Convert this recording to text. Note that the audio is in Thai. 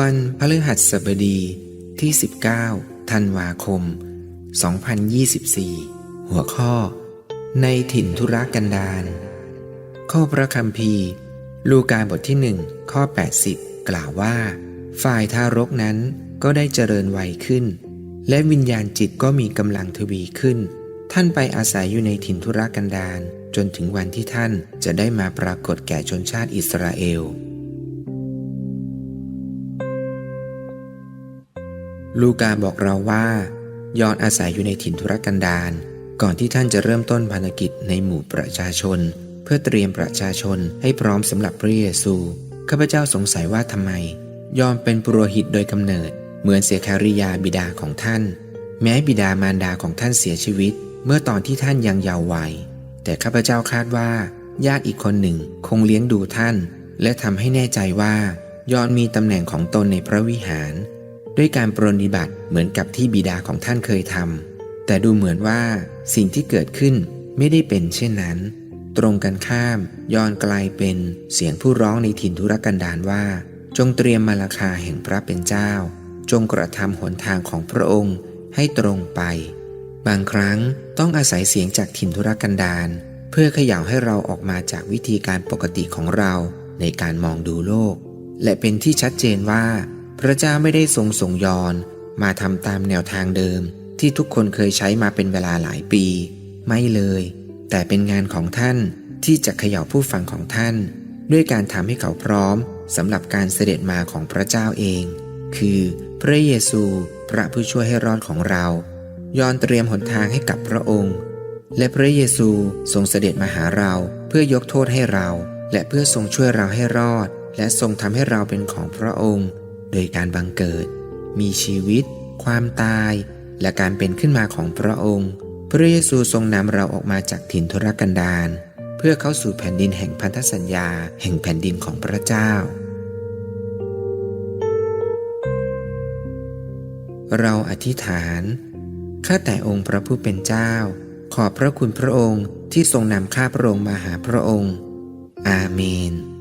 วันพฤหัสบดีที่ 19 ธันวาคม 2024 หัวข้อ ในถิ่นธุรกันดารข้อพระคัมภีร์ ลูกาบทที่หนึ่งข้อ 80 กล่าวว่า ฝ่ายทารกนั้นก็ได้เจริญวัยขึ้น และวิญญาณจิตก็มีกำลังทวีขึ้น ท่านไปอาศัยอยู่ในถิ่นธุรกันดารจนถึงวันที่ท่านจะได้มาปรากฏแก่ชนชาติอิสราเอล ลูกาบอกเราว่ายอนอาศัยอยู่ในถิ่นธุรกันดารก่อนที่ท่านจะเริ่มต้นภารกิจในหมู่ประชาชน เพื่อเตรียมประชาชนให้พร้อมสำหรับพระเยซูข้าพเจ้าสงสัยว่าทำไม ยอนเป็นปุโรหิตโดยกำเนิด เหมือนเสียคาริยาบิดาของท่าน แม้บิดามารดาของท่านเสียชีวิต เมื่อตอนที่ท่านยังเยาว์วัย แต่ข้าพเจ้าคาดว่า ญาติอีกคนหนึ่งคงเลี้ยงดูท่าน และทำให้แน่ใจว่ายอนมีตำแหน่งของตนในพระวิหาร ด้วยการปรนนิบัติเหมือนกับที่บิดาของท่านเคยทำแต่ดูเหมือนว่าสิ่งที่เกิดขึ้นไม่ได้เป็นเช่นนั้น ตรงกันข้ามย้อนกลายเป็นเสียงผู้ร้องในถิ่นธุรกันดารว่า จงเตรียมมาลาคาแห่งพระเป็นเจ้า จงกระทำหนทางของพระองค์ให้ตรงไป บางครั้งต้องอาศัยเสียงจากถิ่นธุรกันดารเพื่อเขย่าให้เราออกมาจากวิธีการปกติของเราในการมองดูโลก และเป็นที่ชัดเจนว่า พระเจ้าไม่ได้ทรงส่งยอนมาทำตามแนวทางเดิม ที่ทุกคนเคยใช้มาเป็นเวลาหลายปี ไม่เลย แต่เป็นงานของท่านที่จะเขย่าผู้ฟังของท่าน ด้วยการทำให้เขาพร้อมสำหรับการเสด็จมาของพระเจ้าเอง คือพระเยซูพระผู้ช่วยให้รอดของเรา ยอนเตรียมหนทางให้กับพระองค์ และพระเยซูทรงเสด็จมาหาเราเพื่อยกโทษให้เรา และเพื่อทรงช่วยเราให้รอด และทรงทำให้เราเป็นของพระองค์ โดยการบังเกิด มีชีวิต ความตาย และการเป็นขึ้นมาของพระองค์ พระเยซูทรงนำเราออกมาจากถิ่นทุรกันดารเพื่อเข้าสู่แผ่นดินแห่งพันธสัญญา แห่งแผ่นดินของพระเจ้า เราอธิษฐานข้าแต่องค์พระผู้เป็นเจ้า ขอบพระคุณพระองค์ที่ทรงนำข้าพระองค์มาหาพระองค์ อาเมน